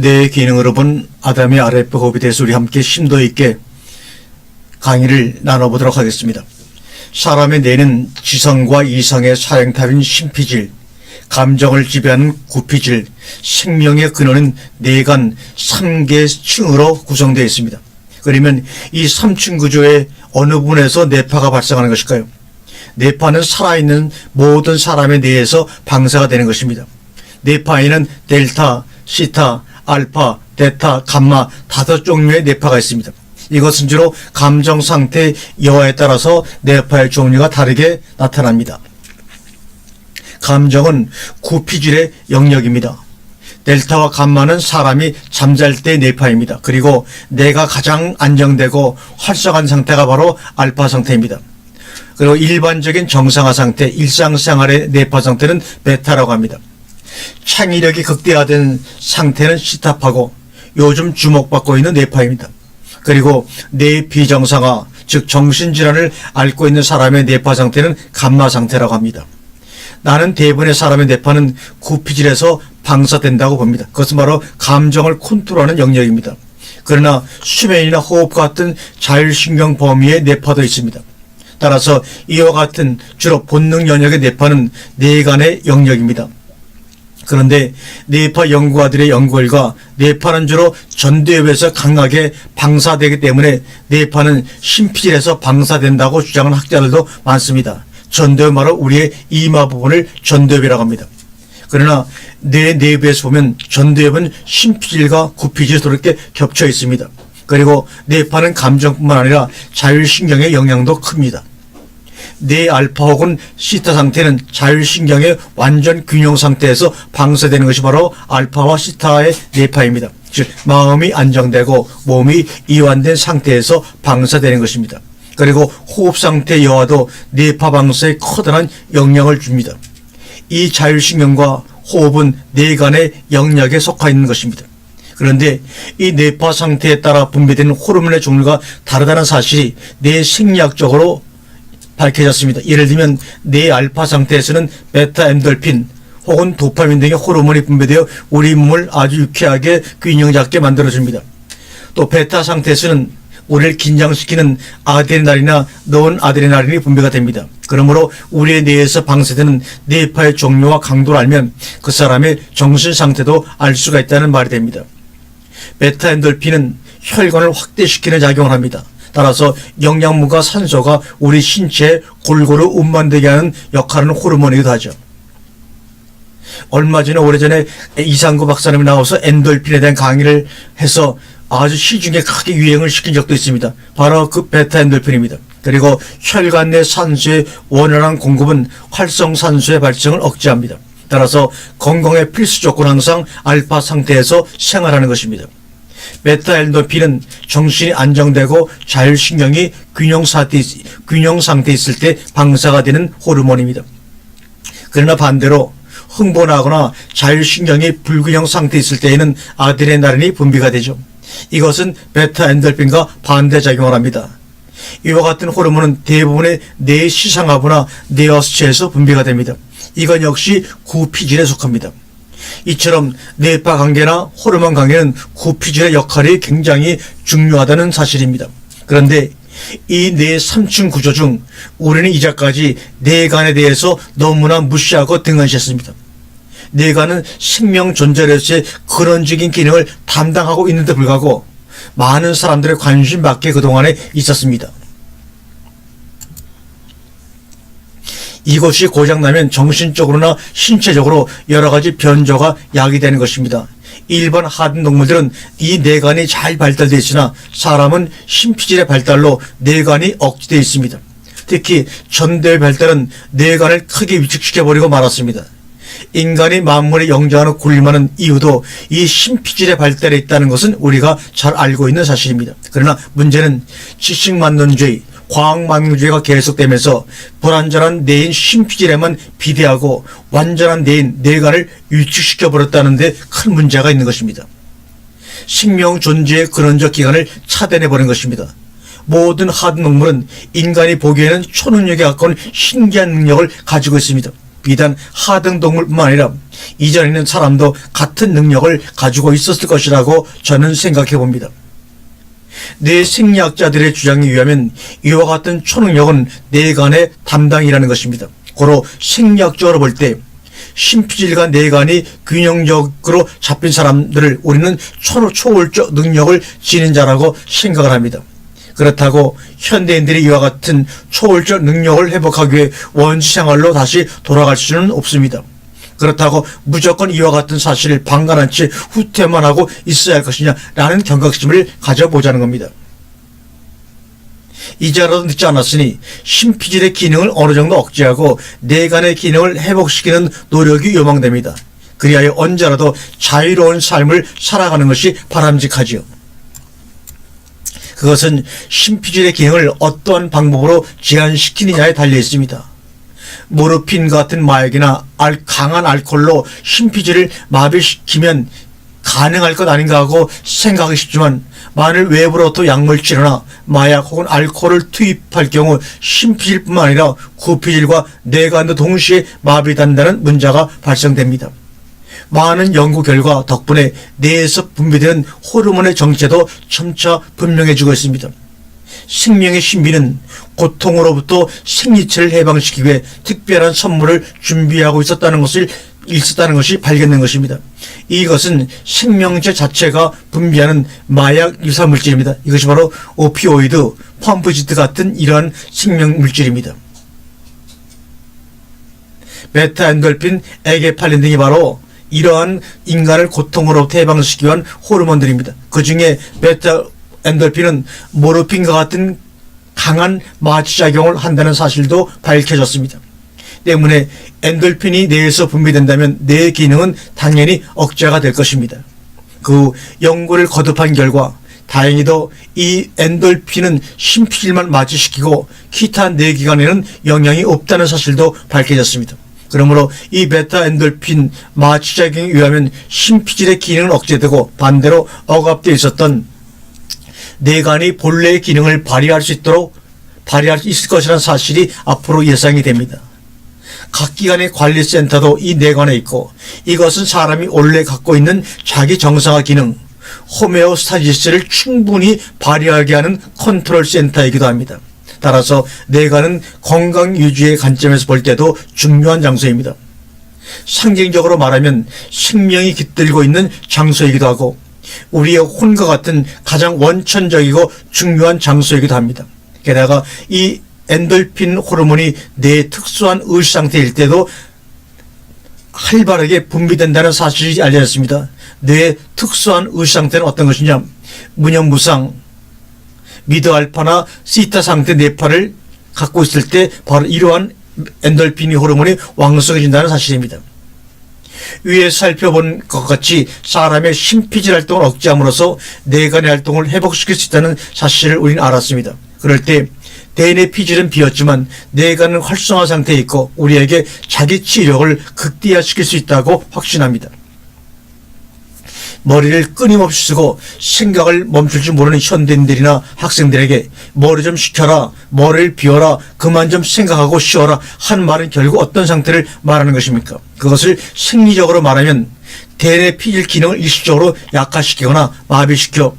뇌 기능으로 본 아담의 아랫배 호흡에 대해서 우리 함께 심도 있게 강의를 나눠보도록 하겠습니다. 사람의 뇌는 지성과 이성의 사행탑인 심피질, 감정을 지배하는 구피질, 생명의 근원은 뇌간 3개 층으로 구성되어 있습니다. 그러면 이 3층 구조의 어느 부분에서 뇌파가 발생하는 것일까요? 뇌파는 살아있는 모든 사람의 뇌에서 방사가 되는 것입니다. 뇌파에는 델타, 시타, 알파, 베타, 감마 다섯 종류의 뇌파가 있습니다. 이것은 주로 감정 상태 여하에 따라서 뇌파의 종류가 다르게 나타납니다. 감정은 구피질의 영역입니다. 델타와 감마는 사람이 잠잘 때 뇌파입니다. 그리고 뇌가 가장 안정되고 활성한 상태가 바로 알파 상태입니다. 그리고 일반적인 정상화 상태, 일상생활의 뇌파 상태는 베타라고 합니다. 창의력이 극대화된 상태는 시타파고 요즘 주목받고 있는 뇌파입니다. 그리고 뇌 비정상화, 즉 정신질환을 앓고 있는 사람의 뇌파 상태는 감마 상태라고 합니다. 나는 대부분의 사람의 뇌파는 구피질에서 방사된다고 봅니다. 그것은 바로 감정을 컨트롤하는 영역입니다. 그러나 수면이나 호흡 같은 자율신경 범위의 뇌파도 있습니다. 따라서 이와 같은 주로 본능 영역의 뇌파는 뇌간의 영역입니다. 그런데 뇌파 연구가들의 연구 결과 뇌파는 주로 전두엽에서 강하게 방사되기 때문에 뇌파는 심피질에서 방사된다고 주장하는 학자들도 많습니다. 전두엽 말로 우리의 이마 부분을 전두엽이라고 합니다. 그러나 뇌 내부에서 보면 전두엽은 심피질과 구피질이 그렇게 겹쳐 있습니다. 그리고 뇌파는 감정뿐만 아니라 자율신경의 영향도 큽니다. 뇌 알파 혹은 시타 상태는 자율신경의 완전 균형 상태에서 방사되는 것이 바로 알파와 시타의 뇌파입니다. 즉 마음이 안정되고 몸이 이완된 상태에서 방사되는 것입니다. 그리고 호흡 상태 여하도 뇌파 방사에 커다란 영향을 줍니다. 이 자율신경과 호흡은 뇌간의 영역에 속하 있는 것입니다. 그런데 이 뇌파 상태에 따라 분비되는 호르몬의 종류가 다르다는 사실이 뇌 생리학적으로 밝혀졌습니다. 예를 들면 뇌 알파 상태에서는 베타 엔돌핀 혹은 도파민 등의 호르몬이 분비되어 우리 몸을 아주 유쾌하게 균형 잡게 만들어줍니다. 또 베타 상태에서는 우리를 긴장시키는 아드레날이나 노은 아드레날린이 분비가 됩니다. 그러므로 우리의 뇌에서 방사되는 뇌파의 종류와 강도를 알면 그 사람의 정신 상태도 알 수가 있다는 말이 됩니다. 베타 엔돌핀은 혈관을 확대시키는 작용을 합니다. 따라서 영양분과 산소가 우리 신체에 골고루 운반되게 하는 하는 호르몬이기도 하죠. 얼마 전에 오래전에 이상구 박사님이 나와서 엔돌핀에 대한 강의를 해서 아주 시중에 크게 유행을 시킨 적도 있습니다. 바로 그 베타 엔돌핀입니다. 그리고 혈관 내 산소의 원활한 공급은 활성산소의 발생을 억제합니다. 따라서 건강의 필수 조건 항상 알파 상태에서 생활하는 것입니다. 베타 엔도핀은 정신이 안정되고 자율신경이 균형 상태, 균형 상태에 있을 때 방사가 되는 호르몬입니다. 그러나 반대로 흥분하거나 자율신경이 불균형 상태에 있을 때에는 아드레날린이 분비가 되죠. 이것은 베타 엔돌핀과 반대작용을 합니다. 이와 같은 호르몬은 대부분의 뇌 시상하부나 뇌어스체에서 분비가 됩니다. 이건 역시 구피질에 속합니다. 이처럼 뇌파 관계나 호르몬 관계는 구피질의 역할이 굉장히 중요하다는 사실입니다. 그런데 이뇌 3층 구조 중 우리는 이제까지 뇌간에 대해서 너무나 무시하고 등한시했습니다. 뇌간은 생명 존재로서의 근원적인 기능을 담당하고 있는데 불구하고 많은 사람들의 관심 밖에 그동안에 있었습니다. 이것이 고장나면 정신적으로나 신체적으로 여러 가지 변조가 야기되는 것입니다. 일반 하등 동물들은 이 뇌관이 잘 발달되어 있으나 사람은 심피질의 발달로 뇌관이 억제되어 있습니다. 특히 전대의 발달은 뇌관을 크게 위축시켜버리고 말았습니다. 인간이 만물에 영장하는 굴림하는 이유도 이 심피질의 발달에 있다는 것은 우리가 잘 알고 있는 사실입니다. 그러나 문제는 지식만론주의, 과학만능주의가 계속되면서 불완전한 뇌인 심피질에만 비대하고 완전한 뇌인 뇌관을 위축시켜 버렸다는데 큰 문제가 있는 것입니다. 생명 존재의 근원적 기관을 차단해 버린 것입니다. 모든 하드 농물은 인간이 보기에는 초능력에 가까운 신기한 능력을 가지고 있습니다. 비단 하등 동물뿐만 아니라 이전에 있는 사람도 같은 능력을 가지고 있었을 것이라고 저는 생각해 봅니다. 뇌 생리학자들의 주장에 의하면 이와 같은 초능력은 뇌간의 담당이라는 것입니다. 고로 생리학적으로 볼 때 심피질과 뇌간이 균형적으로 잡힌 사람들을 우리는 초, 초월적 능력을 지닌 자라고 생각을 합니다. 그렇다고 현대인들이 이와 같은 초월적 능력을 회복하기 위해 원시 생활로 다시 돌아갈 수는 없습니다. 그렇다고 무조건 이와 같은 사실을 방관한 채 후퇴만 하고 있어야 할 것이냐라는 경각심을 가져보자는 겁니다. 이제라도 늦지 않았으니 심피질의 기능을 어느 정도 억제하고 뇌간의 기능을 회복시키는 노력이 요망됩니다. 그리하여 언제라도 자유로운 삶을 살아가는 것이 바람직하지요. 그것은 심피질의 기능을 어떠한 방법으로 제한시키느냐에 달려 있습니다. 모르핀 같은 마약이나 알, 강한 알코올로 심피질을 마비시키면 가능할 것 아닌가 하고 생각하기 쉽지만 만일 외부로부터 약물치료나 마약 혹은 알코올을 투입할 경우 심피질뿐만 아니라 구피질과 뇌간도 동시에 마비된다는 문제가 발생됩니다. 많은 연구 결과 덕분에 뇌에서 분비되는 호르몬의 정체도 점차 분명해지고 있습니다. 생명의 신비는 고통으로부터 생리체를 해방시키기 위해 특별한 선물을 준비하고 있었다는 것을 있었다는 것이 발견된 것입니다. 이것은 생명체 자체가 분비하는 마약 유사 물질입니다. 이것이 바로 오피오이드, 펌프지트 같은 이러한 생명 물질입니다. 베타 엔돌핀, 에게팔린 등이 바로 이러한 인간을 고통으로부터 해방시키기 위한 호르몬들입니다. 그 중에 베타 엔돌핀은 모르핀과 같은 강한 마취작용을 한다는 사실도 밝혀졌습니다. 때문에 엔돌핀이 뇌에서 분비된다면 뇌의 기능은 당연히 억제가 될 것입니다. 그 연구를 거듭한 결과 다행히도 이 엔돌핀은 심피질만 마취시키고 기타 뇌기관에는 영향이 없다는 사실도 밝혀졌습니다. 그러므로 이 베타 엔돌핀 마취작용에 의하면 심피질의 기능은 억제되고 반대로 억압되어 있었던 뇌간이 본래의 기능을 발휘할 수 있도록 발휘할 수 있을 것이라는 사실이 앞으로 예상이 됩니다. 각 기관의 관리센터도 이 뇌관에 있고 이것은 사람이 원래 갖고 있는 자기 정상화 기능 호메오스타시스를 충분히 발휘하게 하는 컨트롤 센터이기도 합니다. 따라서 뇌관은 건강 유지의 관점에서 볼 때도 중요한 장소입니다. 상징적으로 말하면 생명이 깃들고 있는 장소이기도 하고 우리의 혼과 같은 가장 원천적이고 중요한 장소이기도 합니다. 게다가 이 엔돌핀 호르몬이 뇌 특수한 의식 상태일 때도 활발하게 분비된다는 사실이 알려졌습니다. 뇌의 특수한 의식 상태는 어떤 것이냐? 무념무상, 미드알파나 시타 상태 뇌파를 갖고 있을 때 바로 이러한 엔돌핀 호르몬이 왕성해진다는 사실입니다. 위에 살펴본 것 같이 사람의 심피질 활동을 억제함으로써 뇌간의 활동을 회복시킬 수 있다는 사실을 우리는 알았습니다. 그럴 때 대뇌 피질은 비었지만 뇌간은 활성화 상태에 있고 우리에게 자기 치력을 극대화시킬 수 있다고 확신합니다. 머리를 끊임없이 쓰고 생각을 멈출 줄 모르는 현대인들이나 학생들에게 머리 좀 식혀라, 머리를 비워라, 그만 좀 생각하고 쉬어라 한 말은 결국 어떤 상태를 말하는 것입니까? 그것을 생리적으로 말하면 대뇌 피질 기능을 일시적으로 약화시키거나 마비시켜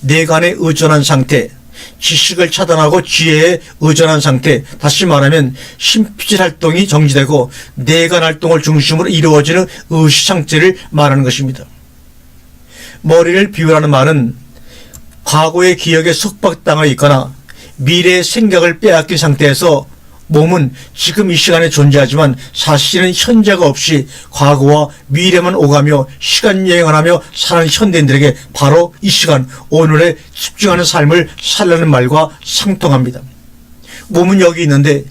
뇌간에 의존한 상태, 지식을 차단하고 지혜에 의존한 상태, 다시 말하면 심피질 활동이 정지되고 뇌간 활동을 중심으로 이루어지는 의식 상태를 말하는 것입니다. 머리를 비우라는 말은 과거의 기억에 속박당하여 있거나 미래의 생각을 빼앗긴 상태에서 몸은 지금 이 시간에 존재하지만 사실은 현재가 없이 과거와 미래만 오가며 시간 여행을 하며 사는 현대인들에게 바로 이 시간 오늘에 집중하는 삶을 살라는 말과 상통합니다. 몸은 여기 있는데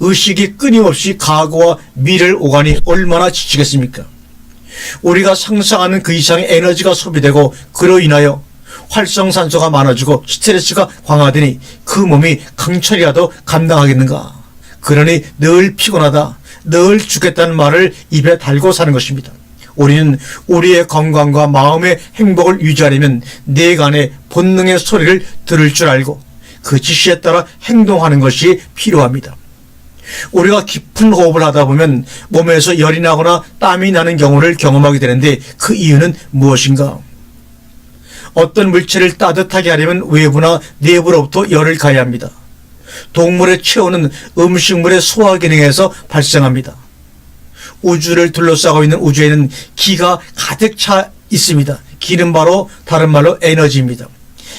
의식이 끊임없이 과거와 미래를 오가니 얼마나 지치겠습니까? 우리가 상상하는 그 이상의 에너지가 소비되고 그로 인하여 활성산소가 많아지고 스트레스가 강화되니 그 몸이 강철이라도 감당하겠는가? 그러니 늘 피곤하다, 늘 죽겠다는 말을 입에 달고 사는 것입니다. 우리는 우리의 건강과 마음의 행복을 유지하려면 뇌간의 본능의 소리를 들을 줄 알고 그 지시에 따라 행동하는 것이 필요합니다. 우리가 깊은 호흡을 하다 보면 몸에서 열이 나거나 땀이 나는 경우를 경험하게 되는데 그 이유는 무엇인가? 어떤 물체를 따뜻하게 하려면 외부나 내부로부터 열을 가야 합니다. 동물의 체온은 음식물의 소화 기능에서 발생합니다. 우주를 둘러싸고 있는 우주에는 기가 가득 차 있습니다. 기는 바로 다른 말로 에너지입니다.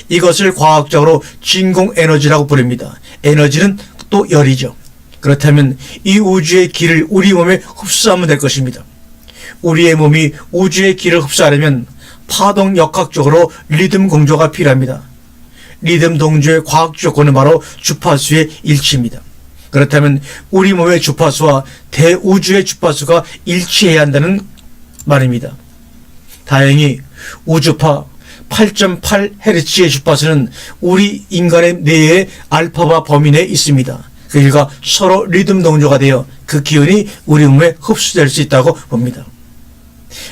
이것을 과학적으로 진공 에너지라고 부릅니다. 에너지는 또 열이죠. 그렇다면 이 우주의 기를 우리 몸에 흡수하면 될 것입니다. 우리의 몸이 우주의 기를 흡수하려면 파동 역학적으로 리듬 공조가 필요합니다. 리듬 동조의 과학 조건은 바로 주파수의 일치입니다. 그렇다면 우리 몸의 주파수와 대우주의 주파수가 일치해야 한다는 말입니다. 다행히 우주파 8.8Hz의 주파수는 우리 인간의 뇌의 알파바 범위 내에 있습니다. 그 일과 서로 리듬 동조가 되어 그 기운이 우리 몸에 흡수될 수 있다고 봅니다.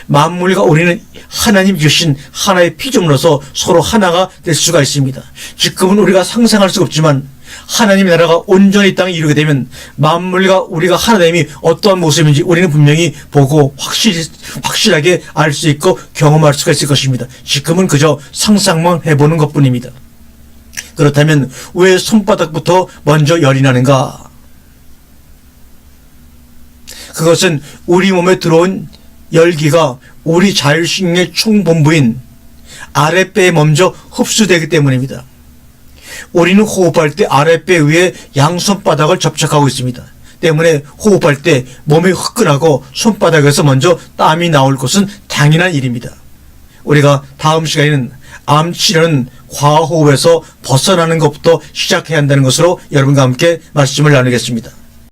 만물과 우리는 하나님 주신 하나의 피조물로서 서로 하나가 될 수가 있습니다. 지금은 우리가 상상할 수가 없지만 하나님의 나라가 온전히 이 땅에 이루게 되면 만물과 우리가 하나됨이 어떠한 모습인지 우리는 분명히 보고 확실히, 확실하게 알 수 있고 경험할 수가 있을 것입니다. 지금은 그저 상상만 해보는 것 뿐입니다. 그렇다면 왜 손바닥부터 먼저 열이 나는가? 그것은 우리 몸에 들어온 열기가 우리 자율신경의 총본부인 아랫배에 먼저 흡수되기 때문입니다. 우리는 호흡할 때 아랫배 위에 양손바닥을 접촉하고 있습니다. 때문에 호흡할 때 몸이 화끈하고 손바닥에서 먼저 땀이 나올 것은 당연한 일입니다. 우리가 다음 시간에는 암 치료는 과호흡에서 벗어나는 것부터 시작해야 한다는 것으로 여러분과 함께 말씀을 나누겠습니다.